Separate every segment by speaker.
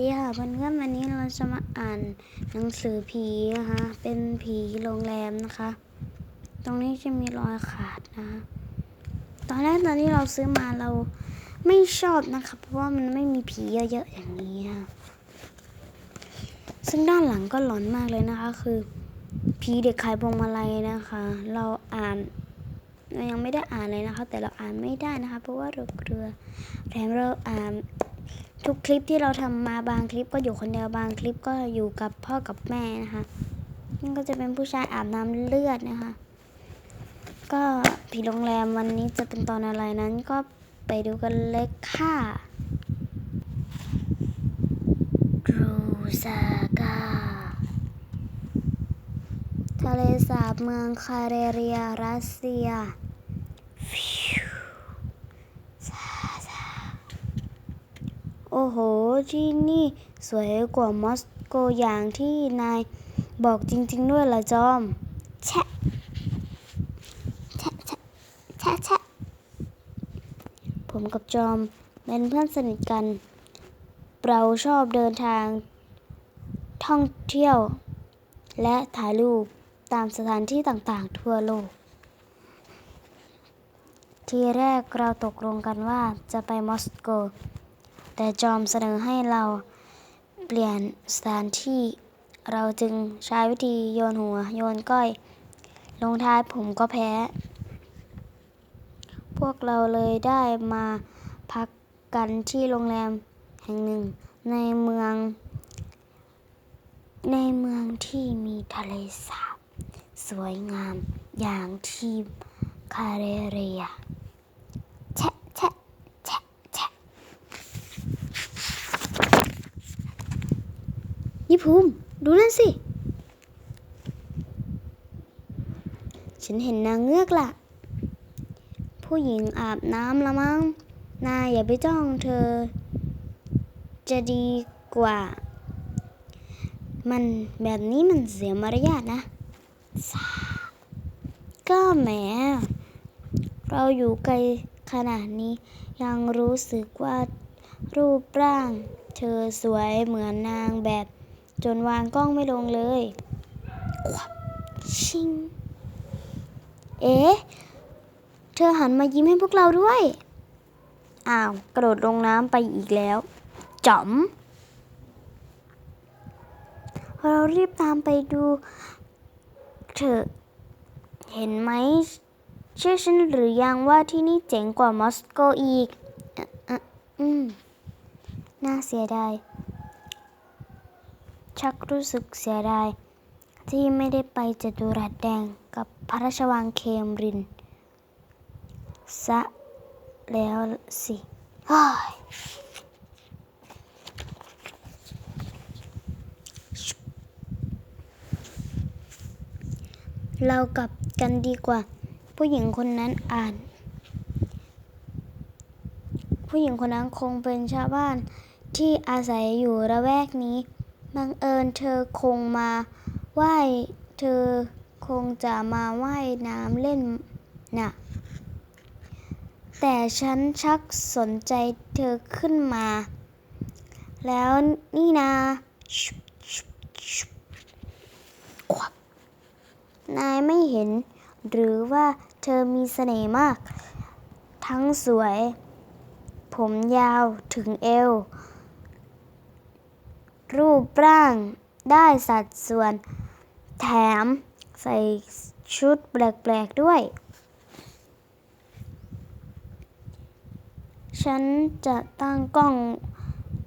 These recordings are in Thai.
Speaker 1: ดีค่ะเพื่อนๆวันนี้เราจะมาอ่านหนังสือผีนะคะเป็นผีโรงแรมนะคะ ตรงนี้จะมีรอยขาดนะคะตอนแรกตอนที่เราซื้อมาเราไม่ชอบนะคะ เพราะว่ามันไม่มีผีเยอะๆอย่างนี้ค่ะซึ่งด้านหลังก็หลอนมากเลยนะคะ คือผีเด็กขายพวงมาลัยนะคะ เราอ่านเรายังไม่ได้อ่านเลยนะคะ แต่เราอ่านไม่ได้นะคะ เพราะว่าเราเกลือแถมเราอ่าน ทุกคลิปที่เราทำมาบางคลิปก็อยู่คนเดียวบางคลิปก็อยู่กับพ่อกับแม่นะคะนี่ก็จะเป็นผู้ชายอาบน้ำเลือดนะคะ ก็ผีโรงแรมวันนี้จะเป็นตอนอะไรนั้นก็ไปดูกันเลยค่ะรูซากาทะเลสาบเมืองคาเรเรียรัสเซียฟิวซาซา โอ้โห ที่นี่สวยกว่ามอสโกอย่างที่นายบอกจริง ๆ ด้วยล่ะจอม แชะ แชะ แชะ แชะแชะผมกับจอมเป็นเพื่อนสนิทกัน เราชอบเดินทาง ท่องเที่ยว และถ่ายรูปตามสถานที่ต่างๆ ทั่วโลก ทีแรกเราตกลงกันว่าจะไปมอสโก แต่จอมเสนอให้เราเปลี่ยนสถานที่ เราจึงใช้วิธีโยนหัว โยนก้อย ลงท้ายผมก็แพ้ พวกเราเลยได้มาพักกันที่โรงแรมแห่งหนึ่งในเมือง ในเมืองที่มีทะเลสาบ สวยงามอย่างที่คาเรเรีย แชะแชะแชะแชะ นี่ภูมิ ดูนั่นสิ ฉันเห็นนางเงือกล่ะ ผู้หญิงอาบน้ำละมั้ง นายอย่าไปจ้องเธอ จะดีกว่า มันแบบนี้มันเสียมารยาทนะ ก็แหม เราอยู่ไกลขนาดนี้ยังรู้สึกว่ารูปร่าง เธอสวยเหมือนนางแบบ จนวางกล้องไม่ลงเลยควับชิง เอ๊ะ เธอหันมายิ้มให้พวกเราด้วย อ้าว กระโดดลงน้ำไปอีกแล้วจ๋อม เรารีบตามไปดูเถอเห็นไหมเชื่อฉันหรือยังว่าที่นี่เจ๋งกว่ามอสโกอีกอ่อเอ่ออืม น่าเสียดาย ชักรู้สึกเสียดาย ที่ไม่ได้ไปจตุรัสแดงกับพระราชวังเคมรินซะแล้วสิเฮ้ยเรากลับกันดีกว่า ผู้หญิงคนนั้นอ่าน ผู้หญิงคนนั้นคงเป็นชาวบ้านที่อาศัยอยู่ระแวกนี้ บังเอิญเธอคงมาว่ายเธอคงจะมาว่ายน้ำเล่นน่ะแต่ฉันชักสนใจเธอขึ้นมา แล้วนี่นาชุบชุบชุบควักนายไม่เห็น หรือว่าเธอมีเสน่ห์มาก ทั้งสวย ผมยาวถึงเอว รูปร่างได้สัดส่วน แถมใส่ชุดแปลกๆด้วย ฉันจะตั้งกล้อง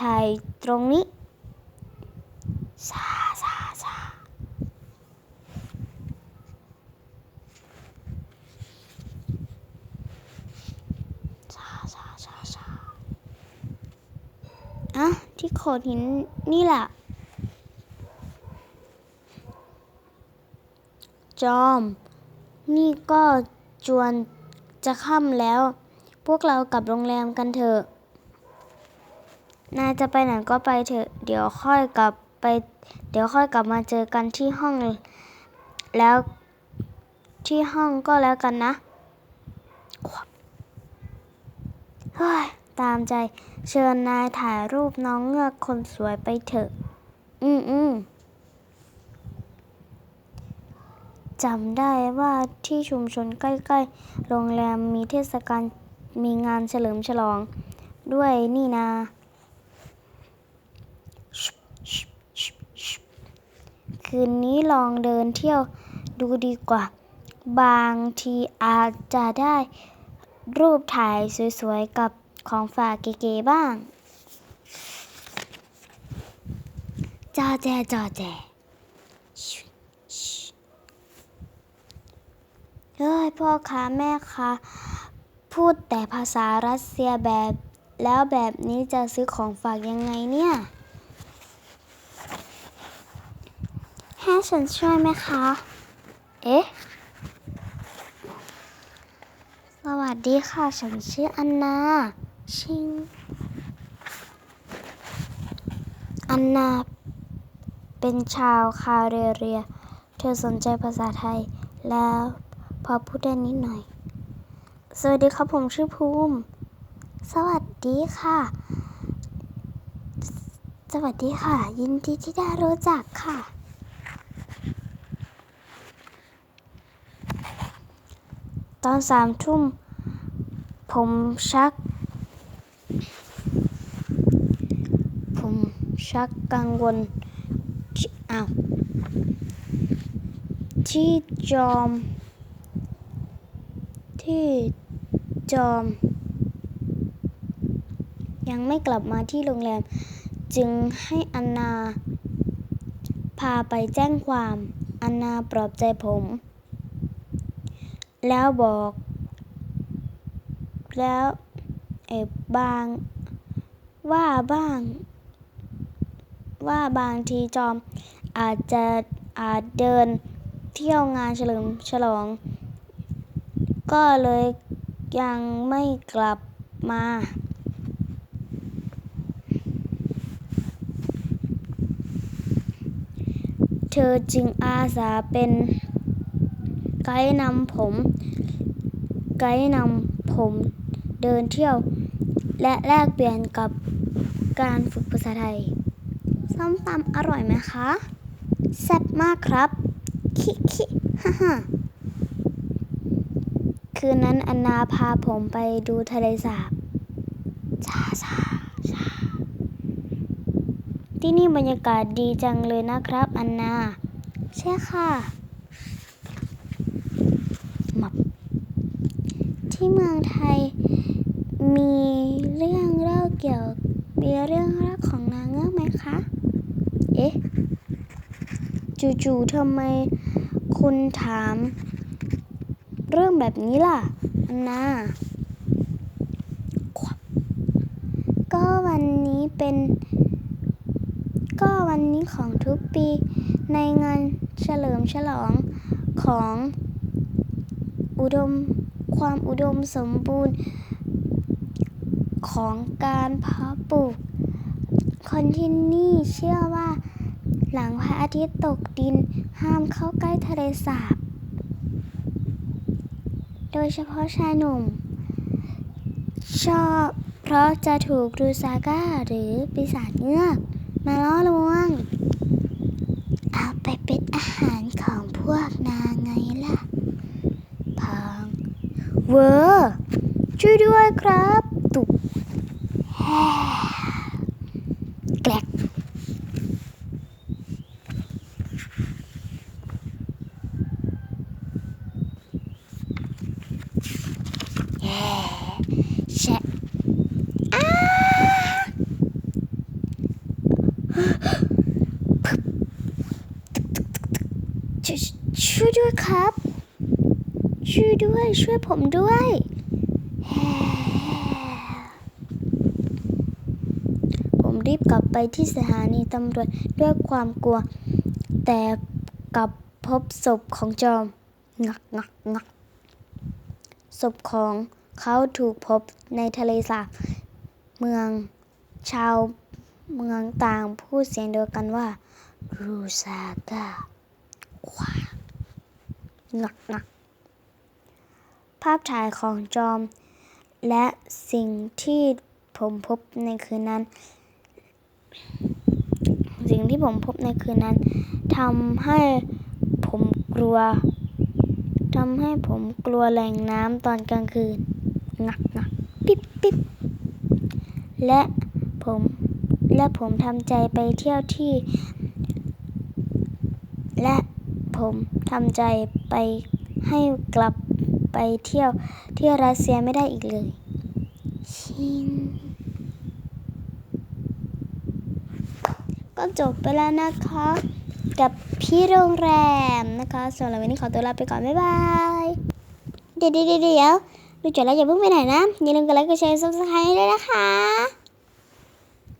Speaker 1: ถ่ายตรงนี้ซาซาซาซาซาซาซาอะ ที่โขดหินนี่แหละจอม นี่ก็จวนจะค่ำแล้ว พวกเรากลับโรงแรมกันเถอะนายจะไปไหนก็ไปเถอะ เดี๋ยวค่อยกลับไป เดี๋ยวค่อยกลับมาเจอกันที่ห้อง แล้วที่ห้องก็แล้วกันนะเฮ้ย ตามใจ เชิญนายถ่ายรูปน้องเงือกคนสวยไปเถอะ อืมอืมจำได้ว่าที่ชุมชนใกล้ ๆ โรงแรมมีเทศกาลมีงานเฉลิมฉลอง ด้วยนี่นา คืนนี้ลองเดินเที่ยวดูดีกว่า บางทีอาจจะได้รูปถ่ายสวย ๆ กับ ของฝากเก๋ๆบ้าง จอแจจอแจเฮ้ยพ่อค้าแม่ค้าพูดแต่ภาษารัสเซียแบบแล้วแบบนี้จะซื้อของฝากยังไงเนี่ยให้ฉันช่วยไหมคะ เอ๊ะ สวัสดีค่ะ ฉันชื่ออันนา ชิงอันนาเป็นชาวคาเรเรีย เธอสนใจภาษาไทย แล้วพอพูดได้นิดหน่อย สวัสดีครับผมชื่อภูมิ สวัสดีค่ะ สวัสดีค่ะ ยินดีที่ได้รู้จักค่ะ ตอนสามทุ่มผมชัก ผม ชักกังวลที่อ้าวที่จอม ที่จอม ยังไม่กลับมาที่โรงแรม จึงให้อันนา พาไปแจ้งความ อันนาปลอบใจผม แล้วบอก แล้วเออบางว่าบ้าง ว่าบางทีจอมอาจจะอาจเดินเที่ยวงานเฉลิมฉลอง ก็เลยยังไม่กลับมา เธอจึงอาสาเป็นไกด์นำผม ไกด์นำผมเดินเที่ยว และแลกเปลี่ยนกับการฝึกภาษาไทย ส้มตำอร่อยไหมคะ แซ่บมากครับ คิคิฮ่าฮ่าคืนนั้นอนนาพาผมไปดูทะเลสาบชาชาชาที่นี่บรรยากาศดีจังเลยนะครับอนนา ใช่ค่ะมับที่เมืองไทยมีเรื่องเล่าเกี่ยวมีเรื่องเล่าของนางเงือกไหมคะ เอ๊ะ จู่ๆทำไมคุณถาม เรื่องแบบนี้ล่ะอันนาก็วันนี้เป็น ก็วันนี้ของทุกปีในงานเฉลิมฉลองของอุดมความอุดมสมบูรณ์ของการเพาะปลูก คนที่นี่เชื่อว่า หลังพระอาทิตย์ตกดินห้ามเข้าใกล้ทะเลสาบ โดยเฉพาะชายหนุ่ม ชอบเพราะจะถูกรูซาก้าหรือปีศาจเงือก มาล่อลวง เอาไปเป็นอาหารของพวกนางไงล่ะพองเวอร์ช่วยด้วยครับ ตุกแฮแกลกแย่แชะอ้าช่วยช่วยด้วยครับ ช่วยช่วยผมด้วยแฮ่ผมรีบกลับไปที่สถานีตำรวจด้วยความกลัว แต่กลับพบศพของจอมงักงักงักศพของเขาถูกพบในทะเลสาบเมืองชาวเมืองต่างพูดเสียงเดียวกันว่ารูซาก้าควางักงัก ภาพถ่ายของจอม และสิ่งที่ผมพบในคืนนั้น สิ่งที่ผมพบในคืนนั้นทำให้ผมกลัวทำให้ผมกลัวแหล่งน้ำตอนกลางคืนงักงักปิ๊บปิ๊บและผมและผมทำใจไปเที่ยวที่ และผมทำใจไปให้กลับ ไปเที่ยวที่รัสเซียไม่ได้อีกเลย ชินก็จบไปแล้วนะคะ กับพี่โรงแรมนะคะสำหรับวันนี้ขอตัวลาไปก่อน บ๊ายบาย เดี๋ยวเดี๋ยวเดี๋ยวดูจบแล้วอย่าเพิ่งไปไหนนะ อย่าลืมกดไลค์กดแชร์ซับสไครต์ด้วยนะคะ